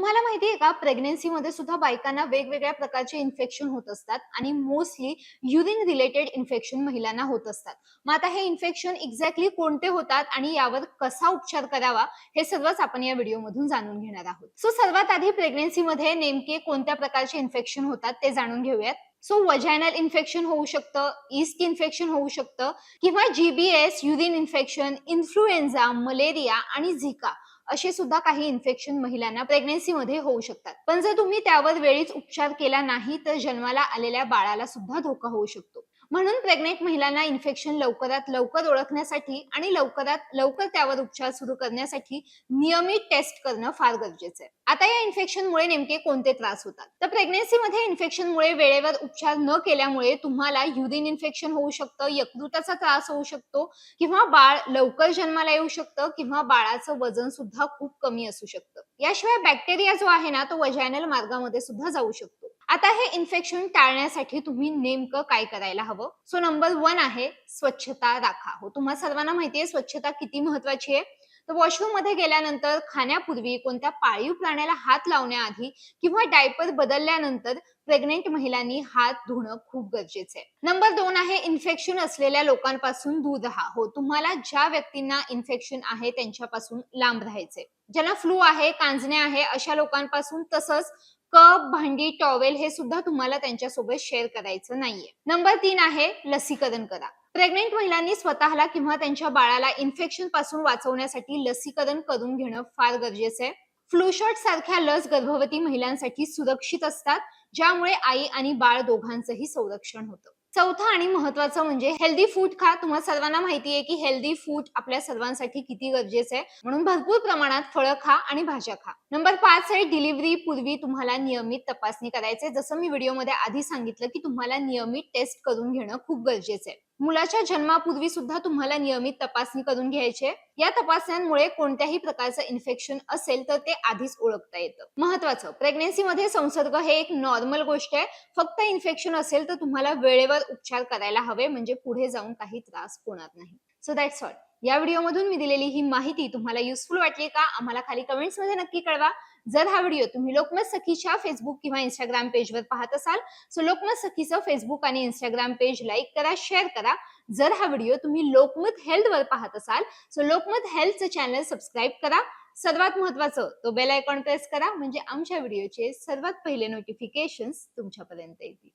तुम्हाला माहिती आहे का? प्रेग्नन्सीमध्ये सुद्धा बायकांना वेगवेगळ्या प्रकारचे इन्फेक्शन होत असतात आणि मोस्टली युरिन रिलेटेड इन्फेक्शन महिलांना होत असतात. मग आता हे इन्फेक्शन एक्झॅक्टली कोणते होतात आणि यावर कसा उपचार करावा हे सर्वच आपण या व्हिडिओमधून जाणून घेणार आहोत. सो सर्वात आधी प्रेग्नन्सीमध्ये नेमके कोणत्या प्रकारचे इन्फेक्शन होतात ते जाणून घेऊयात. सो वजायनल इन्फेक्शन होऊ शकतं ईस्ट इन्फेक्शन होऊ शकतं किंवा GBS urine infection influenza malaria आणि झिका असे सुद्धा काही इन्फेक्शन महिलांना प्रेग्नेन्सीमध्ये होऊ शकतात. पण जर तुम्ही त्यावर वेळीच उपचार केला नाही तर जन्माला आलेल्या बाळाला सुद्धा धोका होऊ शकतो. म्हणून प्रेग्नेंट महिलांना इन्फेक्शन लवकरात लवकर ओळखण्यासाठी आणि लवकरात लवकर त्यावर उपचार सुरू करण्यासाठी नियमित टेस्ट करणं फार गरजेचं आहे. आता या इन्फेक्शनमुळे नेमके कोणते त्रास होतात? तर प्रेग्नेन्सीमध्ये इन्फेक्शनमुळे वेळेवर उपचार न केल्यामुळे तुम्हाला युरिन इन्फेक्शन होऊ शकतं यकृताचा त्रास होऊ शकतो किंवा बाळ लवकर जन्माला येऊ शकतं किंवा बाळाचं वजन सुद्धा खूप कमी असू शकतं. याशिवाय बॅक्टेरिया जो आहे ना तो वजायनल मार्गामध्ये सुद्धा जाऊ शकतो. आता हे इन्फेक्शन टाळण्यासाठी तुम्ही नेमकं काय करायला हवं? सो नंबर वन आहे स्वच्छता राखा. हो तुम्हा सर्वांना माहितीये स्वच्छता किती महत्वाची आहे? तर वॉशरूममध्ये गेल्यानंतर खाण्यापूर्वी कोणत्या पाळीव प्राण्याला हात लावण्याआधी किंवा डायपर बदलल्यानंतर प्रेग्नेंट महिलांनी हात धुणं खूप गरजेचं आहे. नंबर दोन आहे इन्फेक्शन असलेल्या लोकांपासून दूर राहा. हो तुम्हाला ज्या व्यक्तींना इन्फेक्शन आहे त्यांच्यापासून लांब राहायचे ज्यांना फ्लू आहे कांजणे आहे अशा लोकांपासून तसंच कप भांडी टॉवेल हे सुद्धा तुम्हाला त्यांच्यासोबत शेअर करायचं नाहीये. नंबर तीन आहे लसीकरण करा. प्रेग्नेंट महिलांनी स्वतःला किंवा त्यांच्या बाळाला इन्फेक्शनपासून वाचवण्यासाठी लसीकरण करून घेणं फार गरजेचं आहे. फ्लूशॉट सारख्या लस गर्भवती महिलांसाठी सुरक्षित असतात ज्यामुळे आई आणि बाळ दोघांचंही संरक्षण होतं. चौथा आणि महत्वाचं म्हणजे हेल्दी फूड खा. तुम्हाला सर्वांना माहिती आहे की हेल्दी फूड आपल्या सर्वांसाठी किती गरजेचं आहे. म्हणून भरपूर प्रमाणात फळं खा आणि भाज्या खा. नंबर पाच आहे डिलिव्हरी पूर्वी तुम्हाला नियमित तपासणी करायचे. जसं मी व्हिडिओमध्ये आधी सांगितलं की तुम्हाला नियमित टेस्ट करून घेणं खूप गरजेचं आहे. मुलाच्या जन्मापूर्वी सुद्धा तुम्हाला नियमित तपासणी करून घ्यायची या तपासण्यांमुळे कोणत्याही प्रकारचं इन्फेक्शन असेल तर ते आधीच ओळखता येतं. महत्वाचं प्रेग्नेन्सीमध्ये संसर्ग हे एक नॉर्मल गोष्ट आहे. फक्त इन्फेक्शन असेल तर तुम्हाला वेळेवर उपचार करायला हवे म्हणजे पुढे जाऊन काही त्रास होणार नाही. सो दॅट्स ऑल या व्हिडिओमधून मी दिलेली ही माहिती तुम्हाला युजफुल वाटली का? आम्हाला खाली कमेंट्समध्ये नक्की कळवा. जर हा व्हिडिओ तुम्ही लोकमत सखीच्या फेसबुक किंवा इंस्टाग्राम पेजवर पाहत असाल सो लोकमत सखीचं फेसबुक आणि इंस्टाग्राम पेज लाईक करा शेअर करा. जर हा व्हिडिओ तुम्ही लोकमत हेल्थवर पाहत असाल सो लोकमत हेल्थचं चॅनल सबस्क्राईब करा. सर्वात महत्वाचं तो बेल आयकॉन प्रेस करा म्हणजे आमच्या व्हिडिओचे सर्वात पहिले नोटिफिकेशन तुमच्यापर्यंत येतील.